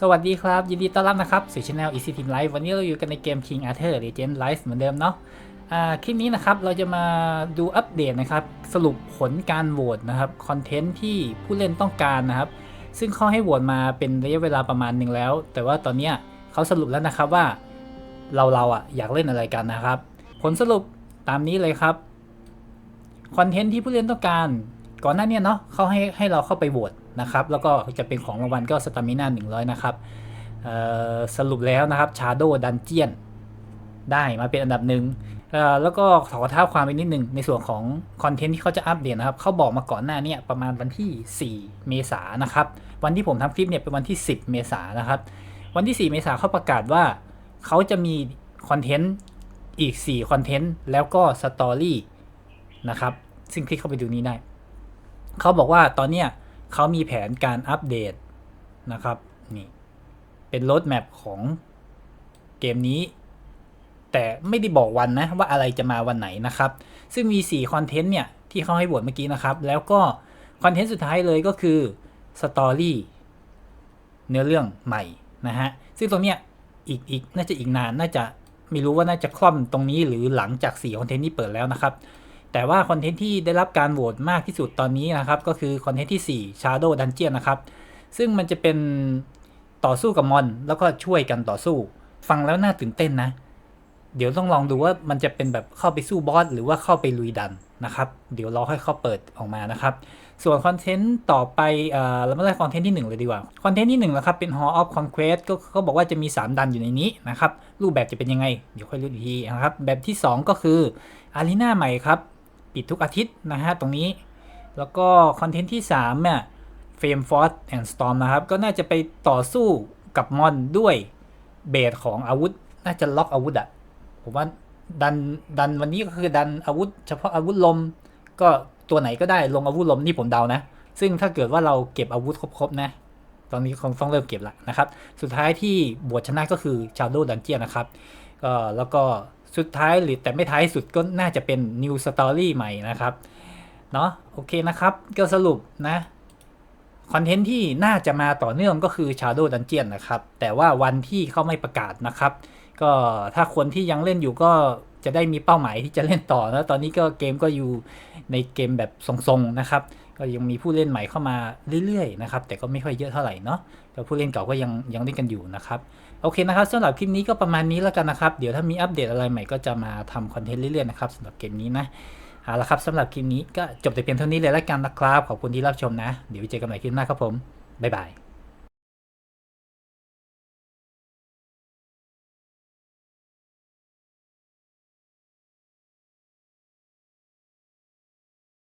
สวัสดีครับ ยินดีต้อนรับนะครับสู่ช anel Easy Team Life วันนี้เราอยู่กันในเกม King Arthur Legend Rise เหมือนเดิมเนาะคลิปนี้นะครับเราจะมาดูอัปเดตนะครับ สรุปผลการโหวตนะครับ คอนเทนต์ที่ผู้เล่นต้องการนะครับ ซึ่งเขาให้โหวตมาเป็นระยะเวลาประมาณหนึ่งแล้ว แต่ว่าตอนนี้เขาสรุปแล้วนะครับว่าเราเราอะอยากเล่นอะไรกันนะครับ ผลสรุปตามนี้เลยครับคอนเทนต์ที่ผู้เล่นต้องการ ก่อนหน้านี้เนาะเขาให้ให้เราเข้าไปโหวต นะครับ แล้วก็จะเป็นของรางวัลก็สตามิน่า100 นะครับสรุปแล้วนะครับชาโดดันเจียนได้มาเป็นอันดับหนึ่งแล้วก็ขอท้าความไปนิดนึงในส่วนของคอนเทนต์ที่เขาจะอัปเดตนะครับเขาบอกมาก่อนหน้านี้ประมาณวันที่ 4 เมษายนนะครับ วันที่ผมทำคลิปเนี่ยเป็นวันที่ 10 เมษายนนะครับ วันที่ 4 เมษายนเขาประกาศว่าเขาจะมีคอนเทนต์อีก 4 คอนเทนต์ แล้วก็สตอรี่นะครับ ซึ่งคลิกเข้าไปดูนี้ได้ เขาบอกว่าตอนเนี้ย เขามีแผนการอัปเดตนะครับนี่เป็นรถแมพของเกมนี้ แต่ไม่ได้บอกวันนะว่าอะไรจะมาวันไหนนะครับ ซึ่งมี 4 คอนเทนต์เนี่ย ที่เขาให้บวชเมื่อกี้นะครับ แล้วก็คอนเทนต์สุดท้ายเลยก็คือสตอรี่เนื้อเรื่องใหม่นะฮะ ซึ่งตรงเนี้ยอีกอีกน่าจะอีกนานน่าจะไม่รู้ว่าน่าจะคล่อมตรงนี้หรือหลังจาก4คอนเทนต์นี้เปิดแล้วนะครับ แต่ว่าคอนเทนต์ที่ได้รับการโหวตมากที่สุดตอนนี้นะครับ ก็คือคอนเทนต์ที่ 4 Shadow Dungeon นะครับ ซึ่งมันจะเป็นต่อสู้กับมอน แล้วก็ช่วยกันต่อสู้ ฟังแล้วน่าตื่นเต้นนะ เดี๋ยวต้องลองดูว่ามันจะเป็นแบบเข้าไปสู้บอสหรือว่าเข้าไปลุยดันนะครับ เดี๋ยวรอให้เขาเปิดออกมานะครับ ส่วนคอนเทนต์ต่อไปเออเรามาไล่คอนเทนต์ที่ 1 เลยดีกว่า คอนเทนต์ที่1นะครับเป็น Hall of Conquest ก็เขาบอกว่าจะมี 3 ดันอยู่ในนี้นะครับ รูปแบบจะเป็นยังไง เดี๋ยวค่อยรู้อีกทีนะครับ แบบที่ 2 ก็คืออารีนาใหม่ครับ ปิดทุกอาทิตย์นะฮะตรงนี้ แล้วก็คอนเทนต์ที่3เนี่ย Fame Force and Storm นะครับ ก็น่าจะไปต่อสู้กับมอนด้วยเบสของอาวุธ น่าจะล็อกอาวุธอะผมว่าดันดันวันนี้ก็คือดันอาวุธ เฉพาะอาวุธลม ก็ตัวไหนก็ได้ลงอาวุธลมนี่ผมเดานะ ซึ่งถ้าเกิดว่าเราเก็บอาวุธครบๆนะตอนนี้คงต้องเริ่มเก็บละนะครับ สุดท้ายที่บวชชนะก็คือ Shadow Dungeon นะครับก็แล้วก็ สุดท้ายหรือแต่ไม่ท้ายสุดก็น่าจะเป็น New Story ใหม่นะครับ เนาะโอเคนะครับ ก็สรุปนะคอนเทนต์ที่น่าจะมาต่อเนื่องก็คือ Shadow Dungeon นะครับ แต่ว่าวันที่เขาไม่ประกาศนะครับ ก็ถ้าคนที่ยังเล่นอยู่ก็ จะได้มีเป้าหมายที่จะเล่นต่อนะตอนนี้ก็เกมก็อยู่ในเกมแบบทรงๆนะครับ ก็ยังมีผู้เล่นใหม่เข้ามาเรื่อยๆนะครับ แต่ก็ไม่ค่อยเยอะเท่าไหร่เนาะแต่ผู้เล่นเก่าก็ยังยังเล่นกันอยู่นะครับ โอเคนะครับสำหรับคลิปนี้ก็ประมาณนี้แล้วกันนะครับ เดี๋ยวถ้ามีอัปเดตอะไรใหม่ก็จะมาทำคอนเทนต์เรื่อยๆนะครับสำหรับเกมนี้นะเอาละครับสำหรับคลิปนี้ก็จบแต่เพียงเท่านี้เลยแล้วกันนะครับ ขอบคุณที่รับชมนะ เดี๋ยวเจอกันใหม่คลิปหน้าครับผมบ๊ายบาย